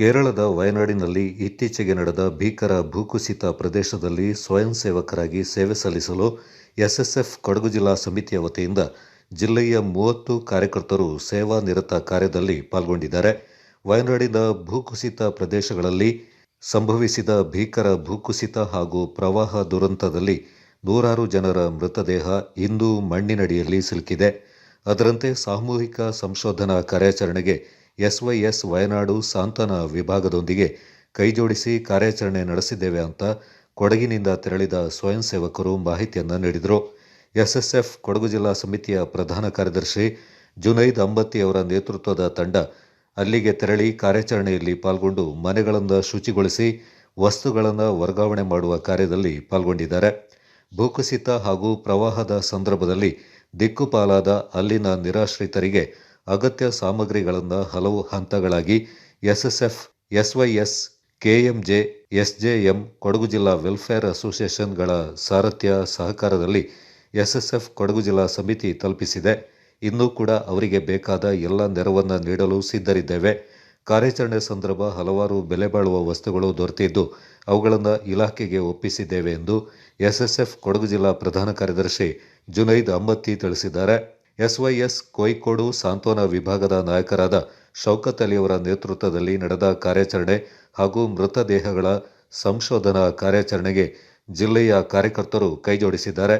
ಕೇರಳದ ವಯನಾಡಿನಲ್ಲಿ ಇತ್ತೀಚೆಗೆ ನಡೆದ ಭೀಕರ ಭೂಕುಸಿತ ಪ್ರದೇಶದಲ್ಲಿ ಸ್ವಯಂ ಸೇವಕರಾಗಿ ಸೇವೆ ಸಲ್ಲಿಸಲು ಎಸ್ಎಸ್ಎಫ್ ಕೊಡಗು ಜಿಲ್ಲಾ ಸಮಿತಿಯ ವತಿಯಿಂದ ಜಿಲ್ಲೆಯ ಮೂವತ್ತು ಕಾರ್ಯಕರ್ತರು ಸೇವಾ ನಿರತ ಕಾರ್ಯದಲ್ಲಿ ಪಾಲ್ಗೊಂಡಿದ್ದಾರೆ. ವಯನಾಡಿನ ಭೂಕುಸಿತ ಪ್ರದೇಶಗಳಲ್ಲಿ ಸಂಭವಿಸಿದ ಭೀಕರ ಭೂಕುಸಿತ ಹಾಗೂ ಪ್ರವಾಹ ದುರಂತದಲ್ಲಿ ನೂರಾರು ಜನರ ಮೃತದೇಹ ಇಂದು ಮಣ್ಣಿನಡಿಯಲ್ಲಿ ಸಿಲುಕಿದೆ. ಅದರಂತೆ ಸಾಮೂಹಿಕ ಸಂಶೋಧನಾ ಕಾರ್ಯಾಚರಣೆಗೆ ಎಸ್ವೈಎಸ್ ವಯನಾಡು ಸಾಂತ್ವನ ವಿಭಾಗದೊಂದಿಗೆ ಕೈಜೋಡಿಸಿ ಕಾರ್ಯಾಚರಣೆ ನಡೆಸಿದ್ದೇವೆ ಅಂತ ಕೊಡಗಿನಿಂದ ತೆರಳಿದ ಸ್ವಯಂ ಸೇವಕರು ಮಾಹಿತಿಯನ್ನು ನೀಡಿದರು. ಎಸ್ಎಸ್ಎಫ್ ಕೊಡಗು ಜಿಲ್ಲಾ ಸಮಿತಿಯ ಪ್ರಧಾನ ಕಾರ್ಯದರ್ಶಿ ಜುನೈದ್ ಅಂಬತ್ತಿ ಅವರ ನೇತೃತ್ವದ ತಂಡ ಅಲ್ಲಿಗೆ ತೆರಳಿ ಕಾರ್ಯಾಚರಣೆಯಲ್ಲಿ ಪಾಲ್ಗೊಂಡು ಮನೆಗಳನ್ನು ಶುಚಿಗೊಳಿಸಿ ವಸ್ತುಗಳನ್ನು ವರ್ಗಾವಣೆ ಮಾಡುವ ಕಾರ್ಯದಲ್ಲಿ ಪಾಲ್ಗೊಂಡಿದ್ದಾರೆ. ಭೂಕುಸಿತ ಹಾಗೂ ಪ್ರವಾಹದ ಸಂದರ್ಭದಲ್ಲಿ ದಿಕ್ಕುಪಾಲಾದ ಅಲ್ಲಿನ ನಿರಾಶ್ರಿತರಿಗೆ ಅಗತ್ಯ ಸಾಮಗ್ರಿಗಳನ್ನು ಹಲವು ಹಂತಗಳಾಗಿ SSF, SYS, KMJ, SJM, Kodagu ಜಿಲ್ಲಾ ವೆಲ್ಫೇರ್ ಅಸೋಸಿಯೇಷನ್ಗಳ ಸಾರಥ್ಯ ಸಹಕಾರದಲ್ಲಿ ಎಸ್ಎಸ್ಎಫ್ ಕೊಡಗು ಜಿಲ್ಲಾ ಸಮಿತಿ ತಲುಪಿಸಿದೆ. ಇನ್ನೂ ಕೂಡ ಅವರಿಗೆ ಬೇಕಾದ ಎಲ್ಲ ನೆರವನ್ನು ನೀಡಲು ಸಿದ್ಧರಿದ್ದೇವೆ. ಕಾರ್ಯಾಚರಣೆ ಸಂದರ್ಭ ಹಲವಾರು ಬೆಲೆ ಬಾಳುವ ವಸ್ತುಗಳು ದೊರೆತಿದ್ದು, ಅವುಗಳನ್ನು ಇಲಾಖೆಗೆ ಒಪ್ಪಿಸಿದ್ದೇವೆ ಎಂದು ಎಸ್ಎಸ್ಎಫ್ ಕೊಡಗು ಜಿಲ್ಲಾ ಪ್ರಧಾನ ಕಾರ್ಯದರ್ಶಿ ಜುನೈದ್ ಅಮ್ಮತ್ತಿ ತಿಳಿಸಿದ್ದಾರೆ. ಎಸ್ವೈಎಸ್ ಕೋಯಿಕೋಡು ಸಾಂತ್ವನ ವಿಭಾಗದ ನಾಯಕರಾದ ಶೌಕತ್ ಅಲಿಯವರ ನೇತೃತ್ವದಲ್ಲಿ ನಡೆದ ಕಾರ್ಯಾಚರಣೆ ಹಾಗೂ ಮೃತದೇಹಗಳ ಸಂಶೋಧನಾ ಕಾರ್ಯಾಚರಣೆಗೆ ಜಿಲ್ಲೆಯ ಕಾರ್ಯಕರ್ತರು ಕೈಜೋಡಿಸಿದ್ದಾರೆ.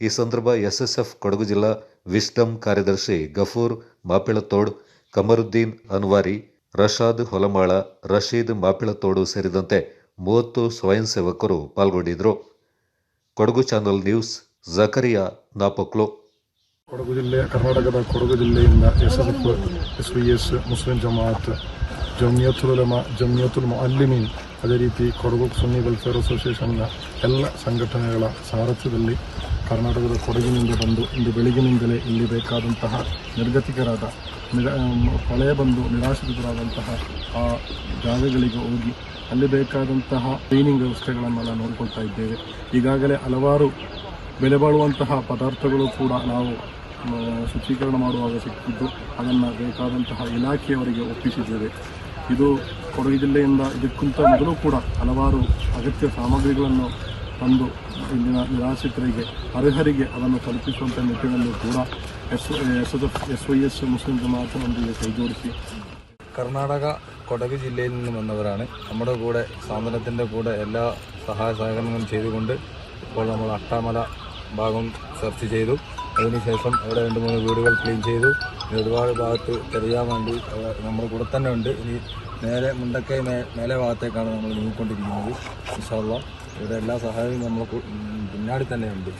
ಈ ಸಂದರ್ಭ ಎಸ್ಎಸ್ಎಫ್ ಕೊಡಗು ಜಿಲ್ಲಾ ವಿಸ್ಡಮ್ ಕಾರ್ಯದರ್ಶಿ ಗಫೂರ್ ಮಾಪಿಳತೋಡ್, ಕಮರುದ್ದೀನ್ ಅನ್ವಾರಿ ರಷಾದ್ ಹೊಲಮಾಳ, ರಶೀದ್ ಮಾಪಿಳತೋಡು ಸೇರಿದಂತೆ ಮೂವತ್ತು ಸ್ವಯಂ ಸೇವಕರು ಪಾಲ್ಗೊಂಡಿದ್ದರು. Kodagu channel news, Zakariya Napoklu. Kodagu ಜಿಲ್ಲೆ, ಕರ್ನಾಟಕದ ಕೊಡಗು ಜಿಲ್ಲೆಯಿಂದ S S F S V S Muslim Jamaat Jamiyyathul Ulama Jamiyyathul Muallimeen ಅದೇ ರೀತಿ ಕೊಡಗು ಸುನ್ನಿ ವೆಲ್ಫೇರ್ ಅಸೋಸಿಯೇಷನ್ನ ಎಲ್ಲ ಸಂಘಟನೆಗಳ ಸಾರಥ್ಯದಲ್ಲಿ ಕರ್ನಾಟಕದ ಕೊಡಗಿನಿಂದ ಬಂದು ಇಂದು ಬೆಳಗಿನಿಂದಲೇ ಇಲ್ಲಿ ಬೇಕಾದಂತಹ ನಿರ್ಗತಿಕರಾದ, ನಿರಾ ಬಂದು ನಿರಾಶ್ರಿತರಾದಂತಹ ಆ ಜಾಗಗಳಿಗೆ ಹೋಗಿ ಅಲ್ಲಿ ಬೇಕಾದಂತಹ ಕ್ಲೀನಿಂಗ್ ವ್ಯವಸ್ಥೆಗಳನ್ನೆಲ್ಲ ನೋಡಿಕೊಳ್ತಾ ಇದ್ದೇವೆ. ಈಗಾಗಲೇ ಹಲವಾರು ಬೆಲೆ ಬಾಳುವಂತಹ ಪದಾರ್ಥಗಳು ಕೂಡ ನಾವು ಶುಚೀಕರಣ ಮಾಡುವಾಗ ಸಿಕ್ಕಿದ್ದು ಅದನ್ನು ಬೇಕಾದಂತಹ ಇಲಾಖೆಯವರಿಗೆ ಒಪ್ಪಿಸಿದ್ದೇವೆ ಇದು ಕೊಡಗು ಜಿಲ್ಲೆಯಿಂದ ಇದಕ್ಕಿಂತ ಮೊದಲು ಕೂಡ ಹಲವಾರು ಅಗತ್ಯ ಸಾಮಗ್ರಿಗಳನ್ನು ತಂದು ಇಲ್ಲಿನ ನಿರಾಶ್ರಿತರಿಗೆ ಅರ್ಹರಿಗೆ ಅದನ್ನು ತಲುಪಿಸುವಂಥ ನಿಟ್ಟಿನಲ್ಲಿ ಕೂಡ S S F S Y S Muslim ಜಮಾತನೊಂದಿಗೆ ಕೈಜೋಡಿಸಿ ಕರ್ನಾಟಕ ಕೊಡಗು ಜಿಲ್ಲೆಯಲ್ಲಿ നിന്ന് വന്നവരാണ് നമ്മുടെ കൂടെ സാന്ത്വനത്തിന്റെ കൂടെ എല്ലാ സഹായ സഹകരണങ്ങളും ചെയ്തുകൊണ്ട് ഇപ്പോൾ നമ്മൾ അട്ടാമല ഭാഗം സെർച്ച് ചെയ്തു അതിനുശേഷം അവിടെ രണ്ട് മൂന്ന് വീടുകൾ ക്ലീൻ ചെയ്തു. ഒരുപാട് ഭാഗത്ത് തെരയാൻ വേണ്ടി നമ്മൾ കൂടെ തന്നെ ഉണ്ട്. ഇനി നേരെ മുണ്ടക്കൈ മേ മേലെ ഭാഗത്തേക്കാണ് നമ്മൾ നീങ്ങിക്കൊണ്ടിരിക്കുന്നത് ഇൻഷാല്ല ഇവിടെ എല്ലാ സഹായവും നമ്മൾ പിന്നാടി തന്നെ ഉണ്ട്.